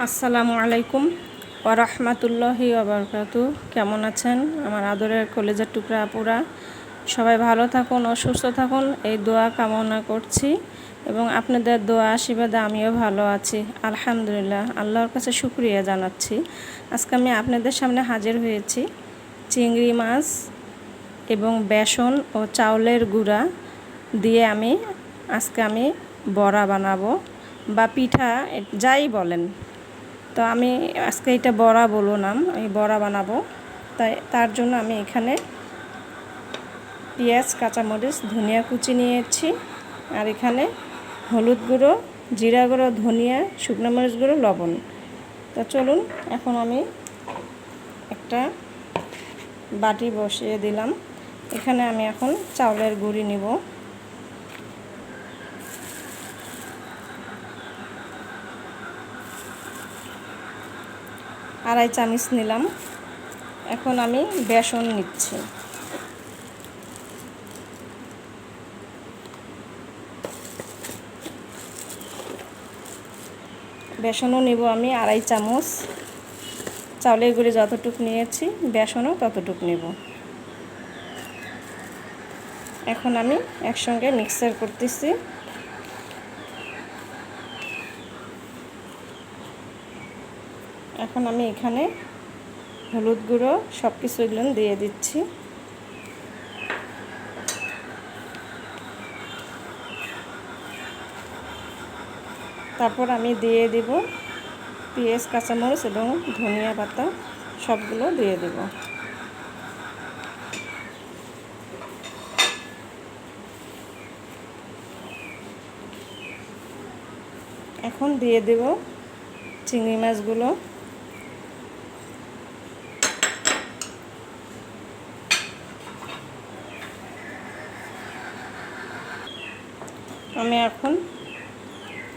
আসসালামু আলাইকুম ওরহমাতুল্লাহি ওবরকাতু কেমন আছেন? আমার আদরের কলেজের টুকরা আপুরা, সবাই ভালো থাকুন ও সুস্থ থাকুন। এই দোয়া কামনা করছি এবং আপনাদের দোয়া আশীর্বাদে আমিও ভালো আছি। আলহামদুলিল্লাহ, আল্লাহর কাছে শুক্রিয়া জানাচ্ছি। আজকে আমি আপনাদের সামনে হাজির হয়েছি চিংড়ি মাছ এবং বেসন ও চাউলের গুঁড়া দিয়ে আমি, আজকে আমি বড়া বানাবো বা পিঠা, যাই বলেন। তো আমি আজকে এটা বড়া বলো নাম আমি বড়া বানাবো। তাই তার জন্য আমি এখানে পেঁয়াজ, কাঁচামরিচ, ধনিয়া কুচি নিয়েছি। আর এখানে হলুদ গুঁড়ো, জিরা গুঁড়ো, ধনিয়া, শুকনো মরিচ গুঁড়ো, লবণ। তো চলুন, এখন আমি একটা বাটি বসিয়ে দিলাম। এখানে আমি এখন চাউলের গুঁড়ি নিব। আড়াই চামচ নিলাম। এখন আমি বেসন নিচ্ছি। বেসনও নেব আমি আড়াই চামচ। চাউলের গুঁড়ি যতটুক নিয়েছি, বেসনও ততটুক নেব। এখন আমি একসঙ্গে মিক্সার করতেছি। এখন আমি এখানে হলুদ গুঁড়ো সব কিছু এগুলো দিয়ে দিচ্ছি। তারপর আমি দিয়ে দেব পেঁয়াজ, কাঁচামরিচ এবং ধনিয়া পাতা, সবগুলো দিয়ে দেব। এখন দিয়ে দেব চিংড়ি মাছগুলো। আমি এখন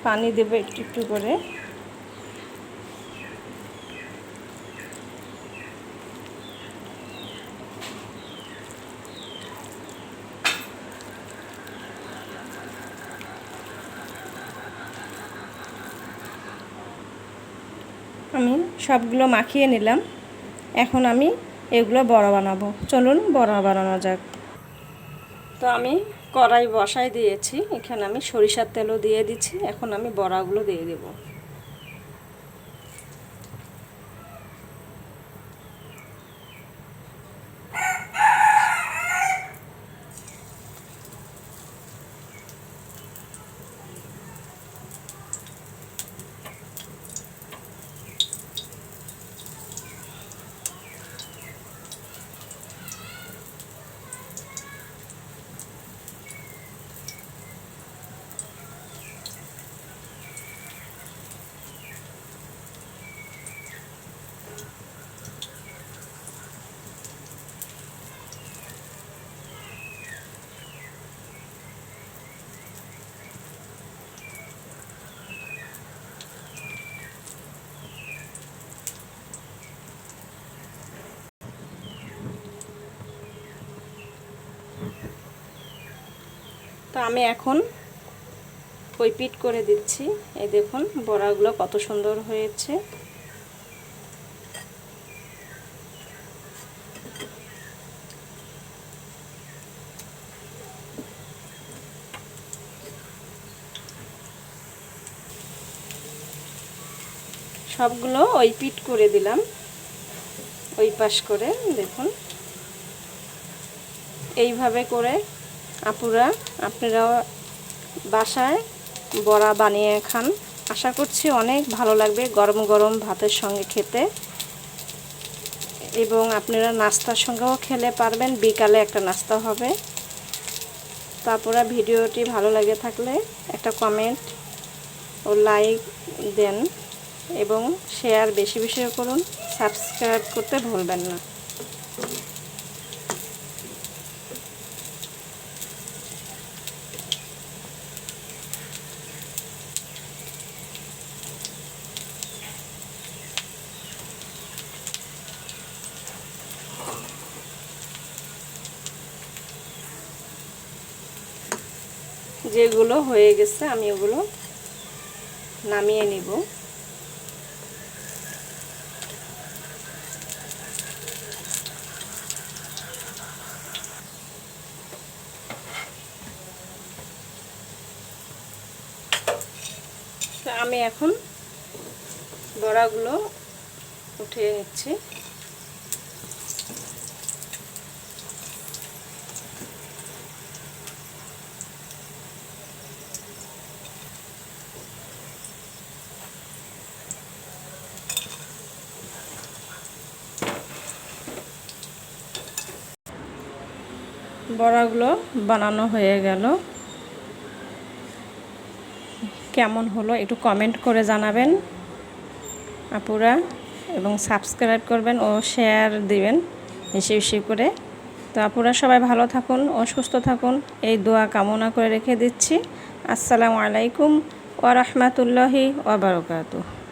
পানি দেব একটু একটু করে। আমি সবগুলো মাখিয়ে নিলাম। এখন আমি এগুলো বড়া বানাবো। চলুন বড়া বানানো যাক। তো আমি কড়াই বসাই দিয়েছি। এখানে আমি সরিষার তেলও দিয়ে দিচ্ছি। এখন আমি বড়াগুলো দিয়ে দেবো। তো আমি এখন ওই পিট করে দিচ্ছি। এই দেখুন, বড়াগুলো কত সুন্দর হয়েছে। সবগুলো ওই পিট করে দিলাম। ওই পাশ করে, দেখুন। এইভাবে করে আপুরা, আপনারাও বাসায় বড়া বানিয়ে খান। আশা করছি অনেক ভালো লাগবে গরম গরম ভাতের সঙ্গে খেতে। এবং আপনারা নাস্তার সঙ্গেও খেলে পারবেন, বিকালে একটা নাস্তা হবে। তারপরে ভিডিওটি ভালো লাগে থাকলে একটা কমেন্ট ও লাইক দেন এবং শেয়ার বেশি বেশি করুন। সাবস্ক্রাইব করতে ভুলবেন না। যেগুলো হয়ে গেছে আমি ওগুলো নামিয়ে নিব। আমি এখন বড়াগুলো উঠিয়ে নিচ্ছি। বড়াগুলো বানানো হয়ে গেল। কেমন হলো একটু কমেন্ট করে জানাবেন আপুরা এবং সাবস্ক্রাইব করবেন ও শেয়ার দিবেন বেশি বেশি করে। তো আপুরা সবাই ভালো থাকুন ও সুস্থ থাকুন, এই দোয়া কামনা করে রেখে দিচ্ছি। আসসালামু আলাইকুম ওয়া বারাকাতুহু।